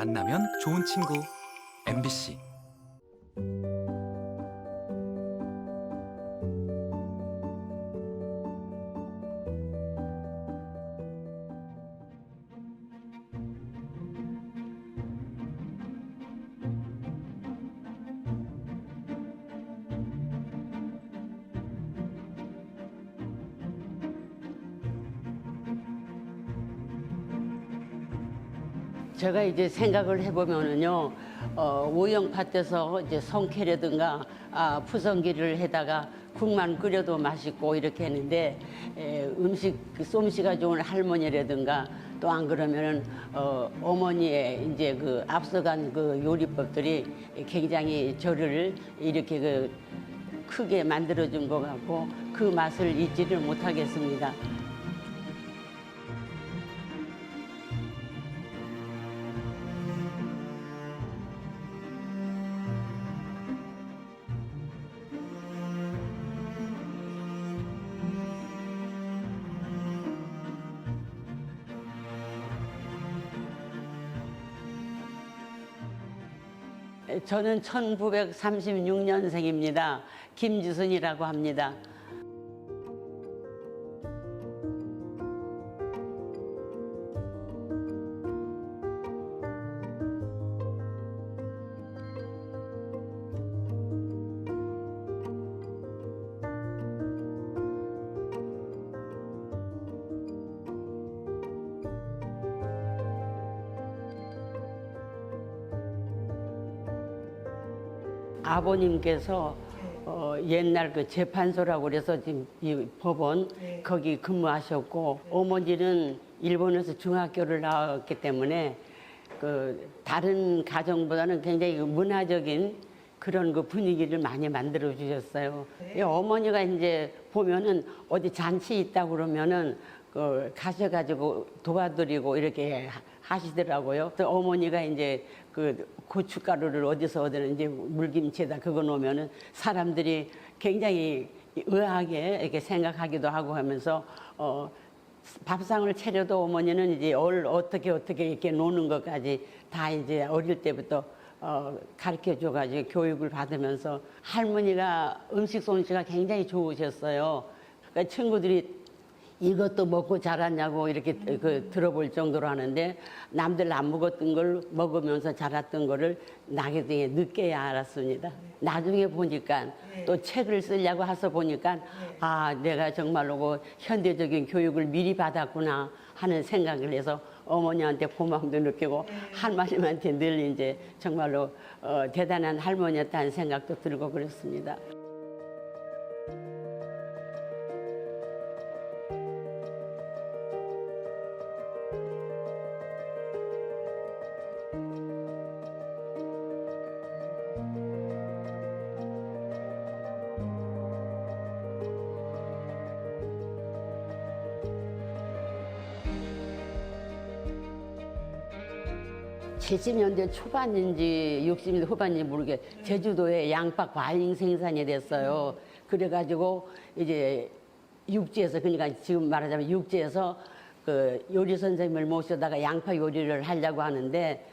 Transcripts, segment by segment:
만나면 좋은 친구. MBC 이제 생각을 해보면은요, 어, 오영팥에서 이제 성캐라든가 아, 푸성기를 해다가 국만 끓여도 맛있고 이렇게 했는데 에, 음식 그 솜씨가 좋은 할머니라든가 또 안 그러면은 어, 어머니의 이제 그 앞서간 그 요리법들이 굉장히 저를 이렇게 그 크게 만들어준 것 같고 그 맛을 잊지를 못하겠습니다. 저는 1936년생입니다. 김주순이라고 합니다. 아버님께서 어, 옛날 그 재판소라고 그래서 지금 이 법원 거기 근무하셨고 어머니는 일본에서 중학교를 나왔기 때문에 그 다른 가정보다는 굉장히 그 문화적인 그런 그 분위기를 많이 만들어 주셨어요. 이 어머니가 이제 보면은 어디 잔치 있다 그러면은 그 가셔가지고 도와드리고 이렇게 하- 하시더라고요. 또 어머니가 이제 그 고춧가루를 어디서 이제 물김치에다 그거 놓으면은 사람들이 굉장히 의아하게 이렇게 생각하기도 하고 하면서 어 밥상을 차려도 어머니는 이제 얼 어떻게 어떻게 이렇게 노는 것까지 다 이제 어릴 때부터 어, 가르쳐 줘가지고 교육을 받으면서 할머니가 음식 솜씨가 굉장히 좋으셨어요. 그러니까 친구들이 이것도 먹고 자랐냐고 이렇게 그 들어볼 정도로 하는데 남들 안 먹었던 걸 먹으면서 자랐던 거를 나중에 늦게야 알았습니다. 나중에 보니까 또 책을 쓰려고 해서 보니까 아 내가 정말로 그 현대적인 교육을 미리 받았구나 하는 생각을 해서 어머니한테 고마움도 느끼고 할머님한테 늘 이제 정말로 어, 대단한 할머니였다는 생각도 들고 그렇습니다. 칠십 년대 초반인지 육십 년대 후반인지 모르게 제주도에 양파 과잉 생산이 됐어요. 그래가지고 이제 육지에서 그러니까 지금 말하자면 육지에서 그 요리 선생님을 모셔다가 양파 요리를 하려고 하는데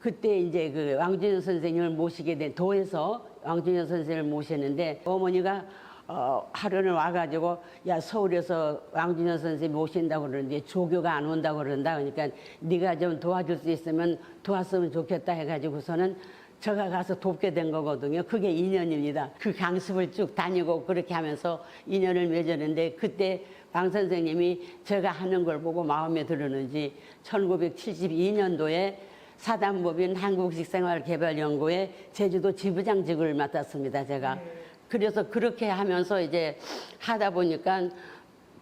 그때 이제 그 왕준현 선생님을 모시게 된 도에서 왕준현 선생님을 모셨는데 어머니가 어, 하루는 와가지고 야 서울에서 왕준현 선생님 모신다고 그러는데 조교가 안 온다고 그런다 그러니까 네가 좀 도와줄 수 있으면 도왔으면 좋겠다 해가지고서는 제가 가서 돕게 된 거거든요. 그게 인연입니다. 그 강습을 쭉 다니고 그렇게 하면서 인연을 맺었는데 그때 왕 선생님이 제가 하는 걸 보고 마음에 들었는지 1972년도에 사단법인 한국식생활개발연구회 제주도 지부장직을 맡았습니다. 제가. 그래서 그렇게 하면서 이제 하다 보니까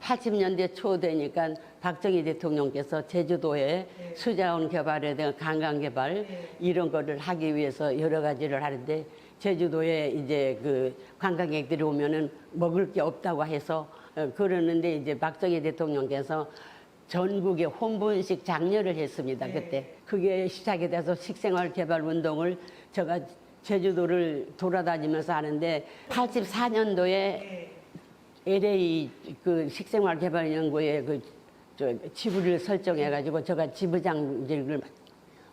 80년대 초 되니까 박정희 대통령께서 제주도에 수자원 개발에 대한 관광 개발 이런 거를 하기 위해서 여러 가지를 하는데 제주도에 이제 그 관광객들이 오면은 먹을 게 없다고 해서 어, 그러는데 이제 박정희 대통령께서 전국에 혼분식 장려를 했습니다. 그때 그게 시작이 돼서 식생활 개발 운동을 제가 제주도를 돌아다니면서 하는데 84년도에 LA 그 식생활 개발 연구에 그저 지부를 설정해 가지고 제가 지부장직을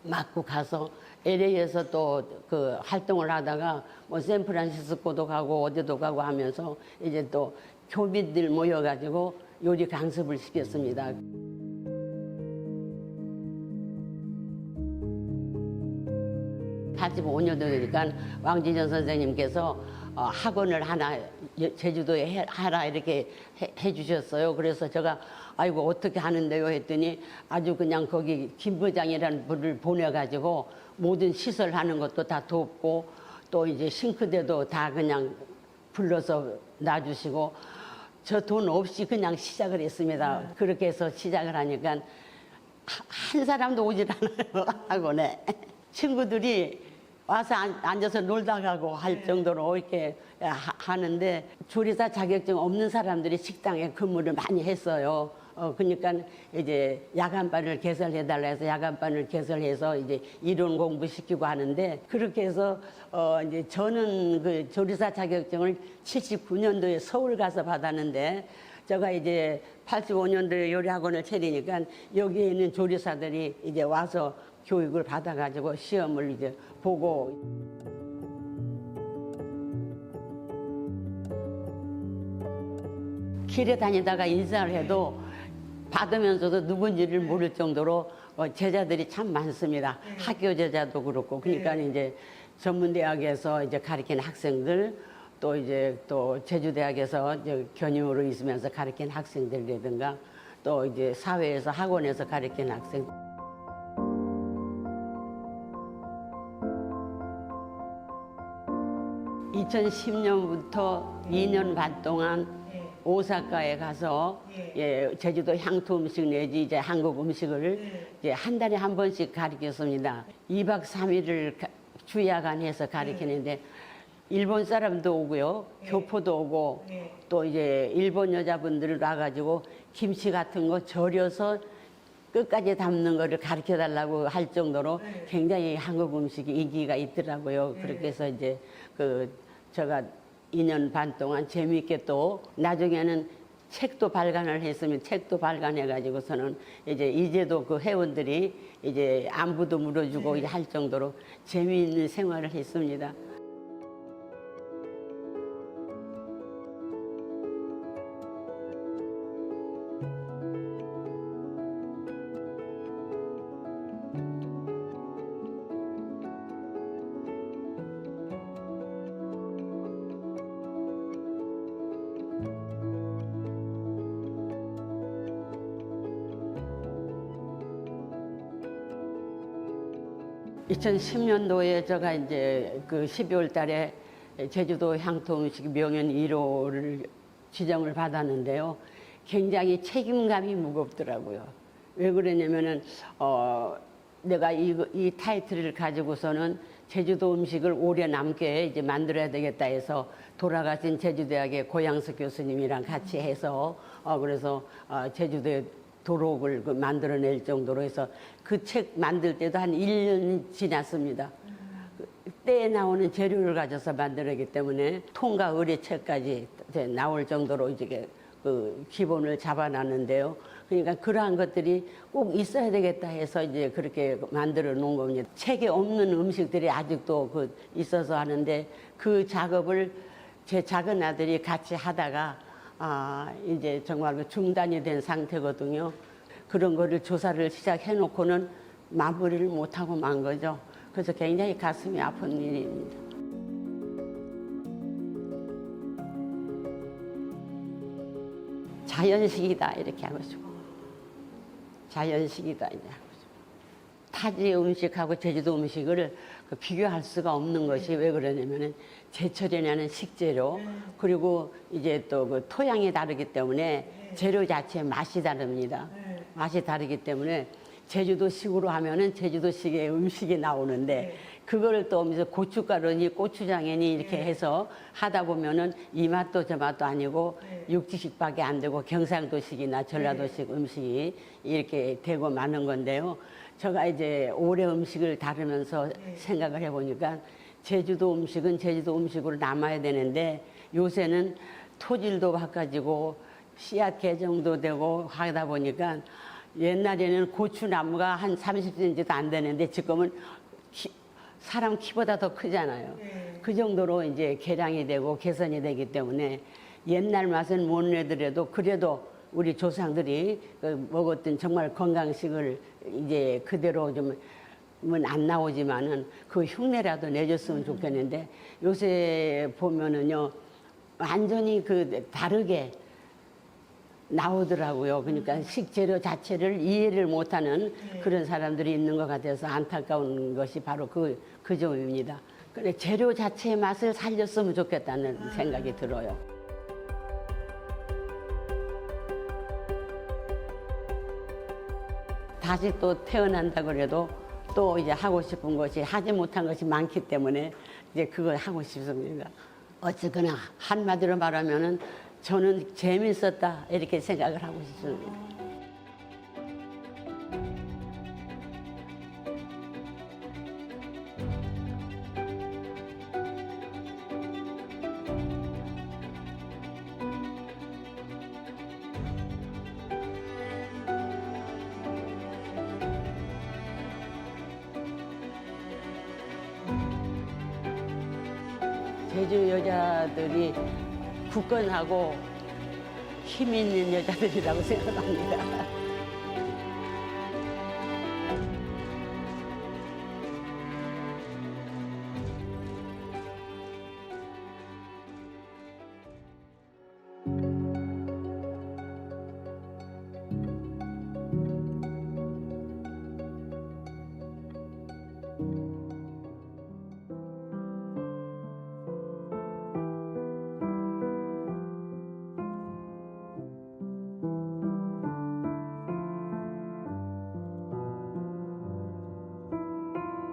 맞고 가서 LA에서 또 그 활동을 하다가 뭐 샌프란시스코도 가고 어디도 가고 하면서 이제 또 교민들 모여가지고 요리 강습을 시켰습니다. 85년도 되니까 왕진현 선생님께서 어, 학원을 하나 여- 제주도에 해, 하라 이렇게 해, 해 주셨어요. 그래서 제가 아이고 어떻게 하는데요 했더니 아주 그냥 거기 김 부장이라는 분을 보내가지고 모든 시설 하는 것도 다 돕고 또 이제 싱크대도 다 그냥 불러서 놔주시고 저 돈 없이 그냥 시작을 했습니다. 그렇게 해서 시작을 하니까 하- 한 사람도 오질 않아요 학원에 친구들이 와서 앉- 앉아서 놀다 가고 할 정도로 이렇게 하- 하는데 조리사 자격증 없는 사람들이 식당에 근무를 많이 했어요. 어 그러니까 이제 야간반을 개설해 달라 해서 야간반을 개설해서 이제 이론 공부 시키고 하는데 그렇게 해서 어 이제 저는 그 조리사 자격증을 79년도에 서울 가서 받았는데 제가 이제 85년도에 요리학원을 차리니까 여기에 있는 조리사들이 이제 와서 교육을 받아가지고 시험을 이제 보고. 길에 다니다가 인사를 해도 받으면서도 누군지를 모를 정도로 어, 제자들이 참 많습니다. 학교 제자도 그렇고. 그러니까 이제 전문대학에서 이제 가르치는 학생들 또 이제 또 제주대학에서 이제 견임으로 있으면서 가르치는 학생들이라든가 또 이제 사회에서 학원에서 가르치는 학생 2010년부터 2년 반 동안 오사카에 가서 예, 제주도 향토 음식 내지 이제 한국 음식을 이제 한 달에 한 번씩 가르쳤습니다. 2박 3일을 주야간해서 가르치는데 일본 사람도 오고요, 교포도 오고 또 이제 일본 여자분들 와가지고 김치 같은 거 절여서 끝까지 담는 거를 가르쳐 달라고 할 정도로 굉장히 한국 음식이 인기가 있더라고요. 그렇게 해서 이제 그 제가 2년 반 동안 재미있게 또 나중에는 책도 발간을 했으면 책도 발간해 가지고서는 이제 이제도 그 회원들이 이제 안부도 물어주고 이제 할 정도로 재미있는 생활을 했습니다. (2010년도에) 제가 이제 그 (12월) 달에 제주도 향토 음식 명연 1호를 지정을 받았는데요. 굉장히 책임감이 무겁더라고요. 왜 그러냐면은 어 내가 이, 이 타이틀을 가지고서는 제주도 음식을 오래 남게 이제 만들어야 되겠다 해서 돌아가신 제주대학의 고양수 교수님이랑 같이 해서 어 그래서 어 제주도에 도록을 그 만들어낼 정도로 해서 그 책 만들 때도 한 1년 지났습니다. 그 때에 나오는 재료를 가져서 만들었기 때문에 통과 의뢰책까지 나올 정도로 이제 그 기본을 잡아놨는데요. 그러니까 그러한 것들이 꼭 있어야 되겠다 해서 이제 그렇게 만들어 놓은 겁니다. 책에 없는 음식들이 아직도 그 있어서 하는데 그 작업을 제 작은 아들이 같이 하다가 아, 이제 정말 중단이 된 상태거든요. 그런 거를 조사를 시작해 놓고는 마무리를 못하고 만 거죠. 그래서 굉장히 가슴이 아픈 일입니다. 자연식이다 이렇게 하고 싶어. 자연식이다 이제. 타지 음식하고 제주도 음식을 그 비교할 수가 없는 것이 왜 그러냐면은 제철에 나는 식재료 그리고 이제 또 그 토양이 다르기 때문에 재료 자체의 맛이 다릅니다. 맛이 다르기 때문에 제주도식으로 하면은 제주도식의 음식이 나오는데 그거를 또 이제 고춧가루니 고추장이니 이렇게 해서 하다 보면은 이 맛도 저 맛도 아니고 육지식밖에 안 되고 경상도식이나 전라도식 음식이 이렇게 되고 마는 건데요. 제가 이제 올해 음식을 다루면서 생각을 해보니까 제주도 음식은 제주도 음식으로 남아야 되는데 요새는 토질도 바꿔지고 씨앗 개정도 되고 하다 보니까 옛날에는 고추나무가 한 30cm도 안 되는데 지금은 키- 사람 키보다 더 크잖아요. 그 정도로 이제 개량이 되고 개선이 되기 때문에 옛날 맛은 못 내더라도 그래도 우리 조상들이 그 먹었던 정말 건강식을 이제 그대로 좀 은안 나오지만은 그 흉내라도 내줬으면 좋겠는데 요새 보면은요 완전히 그 다르게 나오더라고요. 그러니까 식재료 자체를 이해를 못하는 그런 사람들이 있는 것 같아서 안타까운 것이 바로 그, 그 점입니다. 근데 재료 자체의 맛을 살렸으면 좋겠다는 생각이 들어요. 다시 또 태어난다 그래도 또 이제 하고 싶은 것이 하지 못한 것이 많기 때문에 이제 그걸 하고 싶습니다. 어쨌거나 한마디로 말하면은 저는 재밌었다 이렇게 생각을 하고 싶습니다. 제주 여자들이 굳건하고 힘 있는 여자들이라고 생각합니다.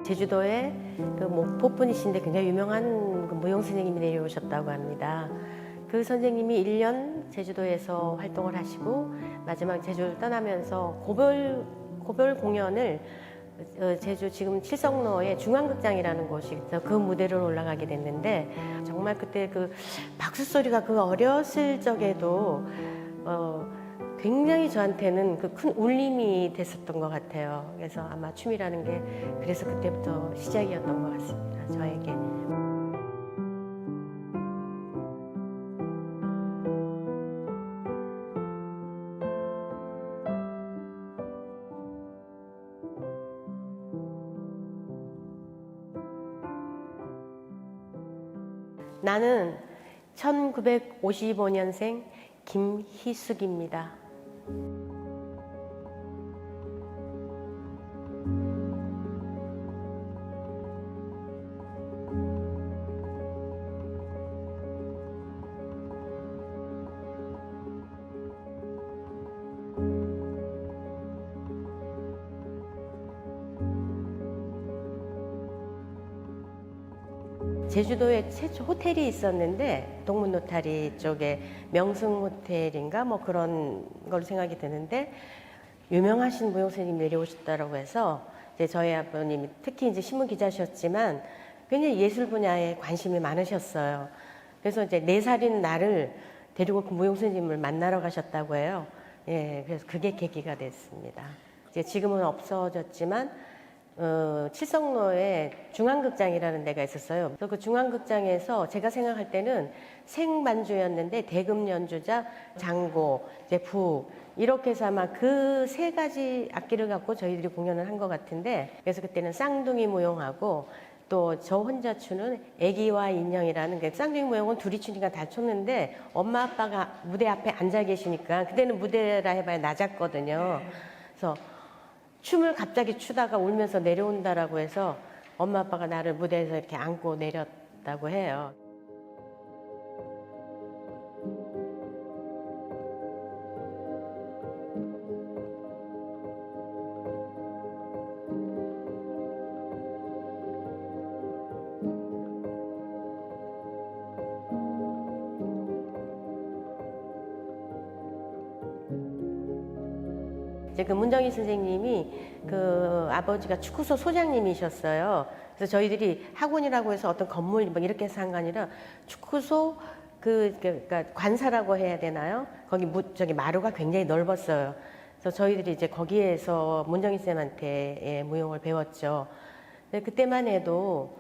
제주도에 그 목포분이신데 굉장히 유명한 그 무용 선생님이 내려오셨다고 합니다. 그 선생님이 1년 제주도에서 활동을 하시고 마지막 제주를 떠나면서 고별 고별 공연을 어, 제주 지금 칠성로의 중앙극장이라는 곳이 그 무대로 올라가게 됐는데 정말 그때 그 박수 소리가 그 어렸을 적에도 어, 굉장히 저한테는 그 큰 울림이 됐었던 것 같아요. 그래서 아마 춤이라는 게 그래서 그때부터 시작이었던 것 같습니다. 저에게. 나는 1955년생 김희숙입니다. 제주도에 최초 호텔이 있었는데 동문 노타리 쪽에 명승 호텔인가 뭐 그런 걸로 생각이 드는데 유명하신 무용 선생님 내려오셨다고 해서 이제 저희 아버님이 특히 이제 신문 기자셨지만 굉장히 예술 분야에 관심이 많으셨어요. 그래서 이제 네 살인 나를 데리고 그 무용 선생님을 만나러 가셨다고 해요. 예, 그래서 그게 계기가 됐습니다. 이제 지금은 없어졌지만 어, 칠성로에 중앙극장이라는 데가 있었어요. 그래서 그 중앙극장에서 제가 생각할 때는 생반주였는데 대금 연주자, 장고, 이제 부 이렇게 해서 아마 그 세 가지 악기를 갖고 저희들이 공연을 한 것 같은데 그래서 그때는 쌍둥이 무용하고 또 저 혼자 추는 애기와 인형이라는 게 쌍둥이 무용은 둘이 추니까 다 췄는데 엄마 아빠가 무대 앞에 앉아 계시니까 그때는 무대라 해봐야 낮았거든요. 그래서 춤을 갑자기 추다가 울면서 내려온다라고 해서 엄마 아빠가 나를 무대에서 이렇게 안고 내렸다고 해요. 이제 그 문정희 선생님이 그 아버지가 축구소 소장님이셨어요. 그래서 저희들이 학원이라고 해서 어떤 건물 뭐 이렇게 해서 한 거 아니라 축구소 그 그러니까 관사라고 해야 되나요? 거기 무, 저기 마루가 굉장히 넓었어요. 그래서 저희들이 이제 거기에서 문정희 쌤한테 예, 무용을 배웠죠. 그때만 해도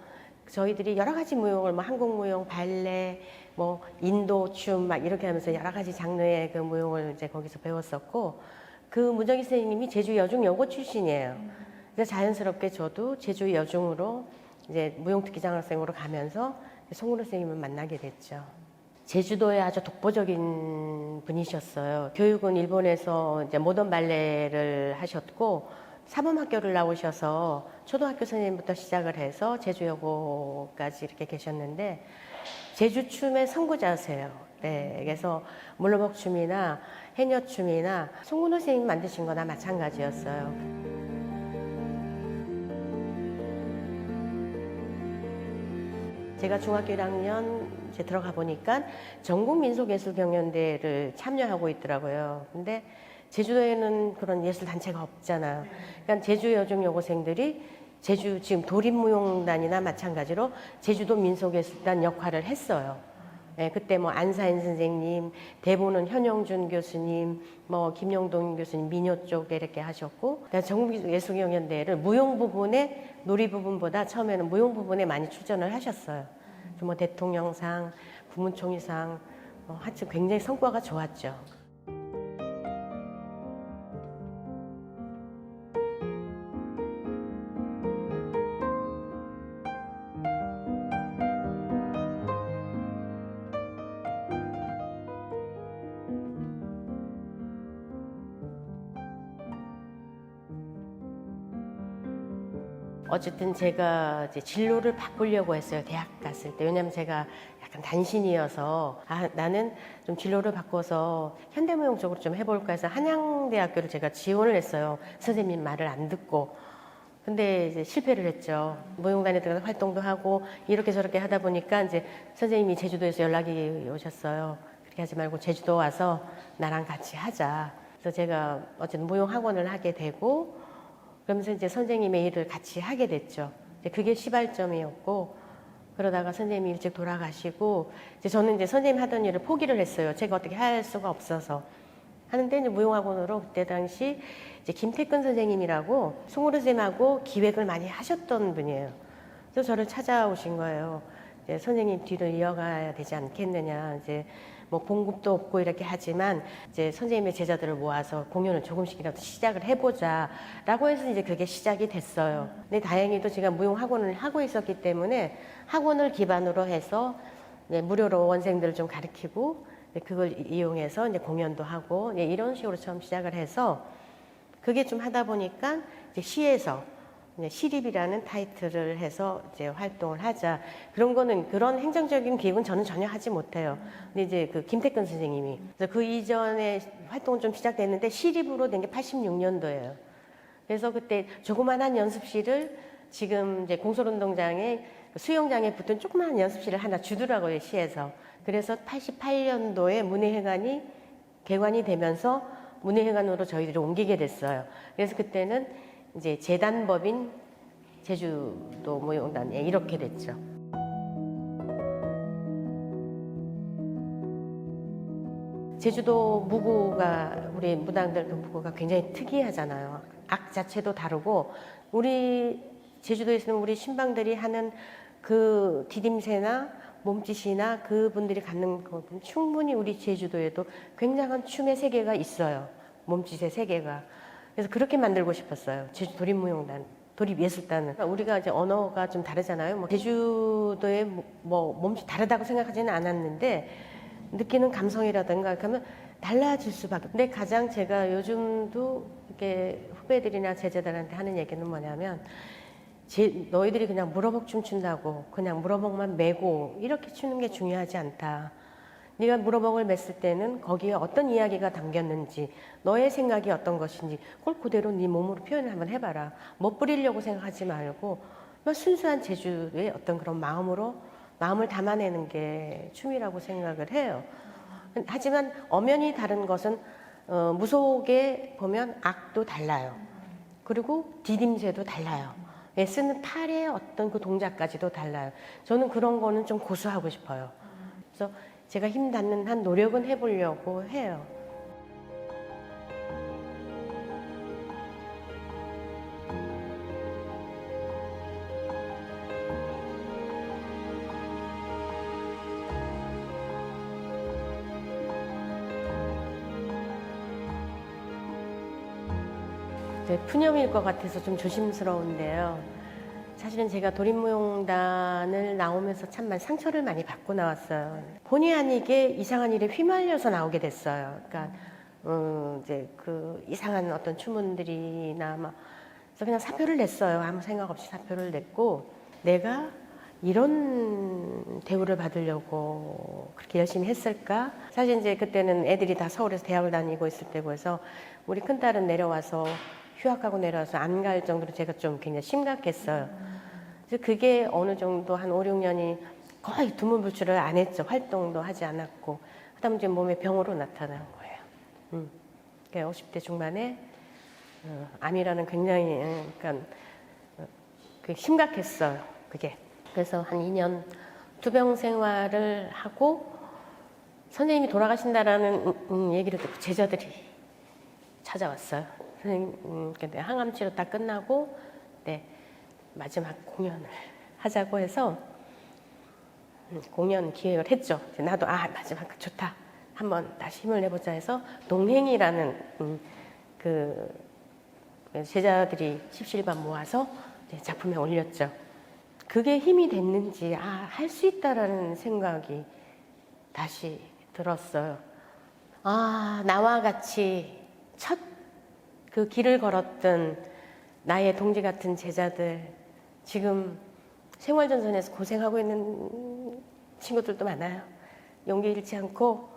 저희들이 여러 가지 무용을 뭐 한국 무용, 발레, 뭐 인도 춤 막 이렇게 하면서 여러 가지 장르의 그 무용을 이제 거기서 배웠었고 그 문정희 선생님이 제주 여중 여고 출신이에요. 그래서 자연스럽게 저도 제주 여중으로 이제 무용특기 장학생으로 가면서 송은호 선생님을 만나게 됐죠. 제주도에 아주 독보적인 분이셨어요. 교육은 일본에서 이제 모던 발레를 하셨고 사범학교를 나오셔서 초등학교 선생님부터 시작을 해서 제주여고까지 이렇게 계셨는데 제주 춤의 선구자세요. 네, 그래서 물러먹춤이나 해녀춤이나 송은호 선생님 만드신 거나 마찬가지였어요. 제가 중학교 1학년 이제 들어가 보니까 전국 민속예술 경연대회를 참여하고 있더라고요. 근데 제주도에는 그런 예술 단체가 없잖아요. 그러니까 제주 여중 여고생들이 제주 지금 도립무용단이나 마찬가지로 제주도 민속예술단 역할을 했어요. 예, 그때 뭐 안사인 선생님, 대본은 현영준 교수님, 뭐 김영동 교수님 민요 쪽에 이렇게 하셨고, 전국예술경연대회를 무용 부분에 놀이 부분보다 처음에는 무용 부분에 많이 출전을 하셨어요. 뭐 대통령상, 국무총리상, 뭐 하여튼 굉장히 성과가 좋았죠. 어쨌든 제가 이제 진로를 바꾸려고 했어요. 대학 갔을 때. 왜냐면 제가 약간 단신이어서 아, 나는 좀 진로를 바꿔서 현대무용 쪽으로 좀 해볼까 해서 한양대학교를 제가 지원을 했어요. 선생님 말을 안 듣고. 근데 이제 실패를 했죠. 무용단에 들어가서 활동도 하고 이렇게 저렇게 하다 보니까 이제 선생님이 제주도에서 연락이 오셨어요. 그렇게 하지 말고 제주도 와서 나랑 같이 하자. 그래서 제가 어쨌든 무용 학원을 하게 되고 그러면서 이제 선생님의 일을 같이 하게 됐죠. 이제 그게 시발점이었고 그러다가 선생님이 일찍 돌아가시고 이제 저는 이제 선생님 하던 일을 포기를 했어요. 제가 어떻게 할 수가 없어서 하는데 이제 무용학원으로 그때 당시 이제 김태근 선생님이라고 송우르 쌤하고 기획을 많이 하셨던 분이에요. 그래서 저를 찾아오신 거예요. 이제 선생님 뒤를 이어가야 되지 않겠느냐. 이제 뭐 봉급도 없고 이렇게 하지만 이제 선생님의 제자들을 모아서 공연을 조금씩이라도 시작을 해보자라고 해서 이제 그게 시작이 됐어요. 근데 다행히도 제가 무용 학원을 하고 있었기 때문에 학원을 기반으로 해서 무료로 원생들을 좀 가르치고 그걸 이- 이용해서 이제 공연도 하고 이런 식으로 처음 시작을 해서 그게 좀 하다 보니까 이제 시에서 시립이라는 타이틀을 해서 이제 활동을 하자. 그런 거는 그런 행정적인 기획은 저는 전혀 하지 못해요. 근데 이제 그 김태근 선생님이 그래서 그 이전에 활동은 좀 시작됐는데 시립으로 된 게 86년도예요. 그래서 그때 조그만한 연습실을 지금 이제 공설운동장에 수영장에 붙은 조그만한 연습실을 하나 주더라고요 시에서. 그래서 88년도에 문예회관이 개관이 되면서 문예회관으로 저희들이 옮기게 됐어요. 그래서 그때는 이제 재단법인 제주도 무용단 예, 이렇게 됐죠. 제주도 무구가 우리 무당들 그 무구가 굉장히 특이하잖아요. 악 자체도 다르고 우리 제주도에서는 우리 신방들이 하는 그 디딤새나 몸짓이나 그분들이 갖는 것은 충분히 우리 제주도에도 굉장한 춤의 세계가 있어요. 몸짓의 세계가. 그래서 그렇게 만들고 싶었어요. 제주 도립무용단, 도립예술단은. 우리가 이제 언어가 좀 다르잖아요. 뭐 제주도의 뭐- 뭐 몸짓 다르다고 생각하지는 않았는데 느끼는 감성이라든가 그러면 달라질 수밖에. 근데 가장 제가 요즘도 이렇게 후배들이나 제자들한테 하는 얘기는 뭐냐면 제, 너희들이 그냥 물어복 춤 춘다고 그냥 물어복만 메고 이렇게 추는 게 중요하지 않다. 네가 물어복을 맸을 때는 거기에 어떤 이야기가 담겼는지 너의 생각이 어떤 것인지 그걸 그대로 네 몸으로 표현을 한번 해봐라. 멋부리려고 생각하지 말고 순수한 제주의 어떤 그런 마음으로 마음을 담아내는 게 춤이라고 생각을 해요. 하지만 엄연히 다른 것은 어, 무속에 보면 악도 달라요. 그리고 디딤새도 달라요. 예, 쓰는 팔의 어떤 그 동작까지도 달라요. 저는 그런 거는 좀 고수하고 싶어요. 그래서 제가 힘 닿는 한 노력은 해보려고 해요. 네, 푸념일 것 같아서 좀 조심스러운데요. 사실은 제가 도립무용단을 나오면서 참 많이 상처를 많이 받고 나왔어요. 본의 아니게 이상한 일에 휘말려서 나오게 됐어요. 그러니까 음, 이제 그 이상한 어떤 추문들이나 막 그래서 그냥 사표를 냈어요. 아무 생각 없이 사표를 냈고 내가 이런 대우를 받으려고 그렇게 열심히 했을까? 사실 이제 그때는 애들이 다 서울에서 대학을 다니고 있을 때고 해서 우리 큰딸은 내려와서 휴학하고 내려와서 안 갈 정도로 제가 좀 굉장히 심각했어요. 그래서 그게 어느 정도 한 5, 6년이 거의 두문불출을 안 했죠. 활동도 하지 않았고. 하다 보니 몸에 병으로 나타난 거예요. 음. 그러니까 50대 중반에 어, 암이라는 굉장히 어, 그러니까 어, 그 심각했어요. 그게. 그래서 한 2년 투병 생활을 하고 선생님이 돌아가신다라는 음, 음, 얘기를 듣고 제자들이 찾아왔어요. 선생님, 항암 치료 다 끝나고 네, 마지막 공연을 하자고 해서 음, 공연 기획을 했죠. 나도 아 마지막 거 좋다. 한번 다시 힘을 내보자 해서 동행이라는 음, 그 제자들이 십시일반 모아서 이제 작품에 올렸죠. 그게 힘이 됐는지 아 할 수 있다라는 생각이 다시 들었어요. 아 나와 같이 첫 그 길을 걸었던 나의 동지 같은 제자들 지금 생활전선에서 고생하고 있는 친구들도 많아요. 용기 잃지 않고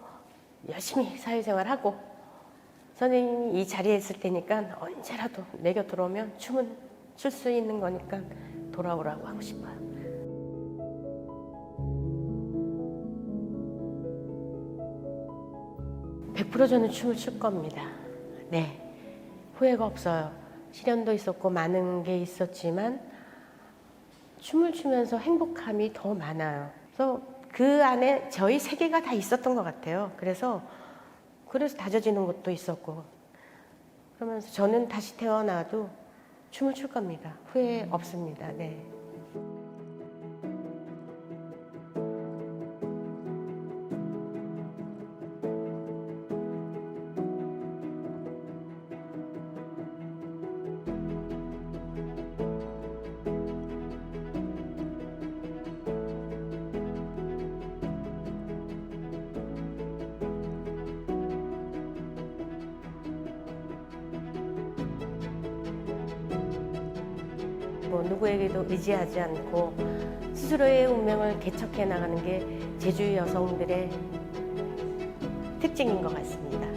열심히 사회생활하고 선생님이 이 자리에 있을 테니까 언제라도 내 곁으로 오면 춤은 출 수 있는 거니까 돌아오라고 하고 싶어요. (100% 저는 춤을 출 겁니다) 네 후회가 없어요 시련도 있었고 많은 게 있었지만 춤을 추면서 행복함이 더 많아요 그래서 그 안에 저희 세계가 다 있었던 것 같아요 그래서 그래서 다져지는 것도 있었고 그러면서 저는 다시 태어나도 춤을 출 겁니다. 후회 없습니다. 네. 뭐 누구에게도 의지하지 않고 스스로의 운명을 개척해 나가는 게 제주 여성들의 특징인 것 같습니다.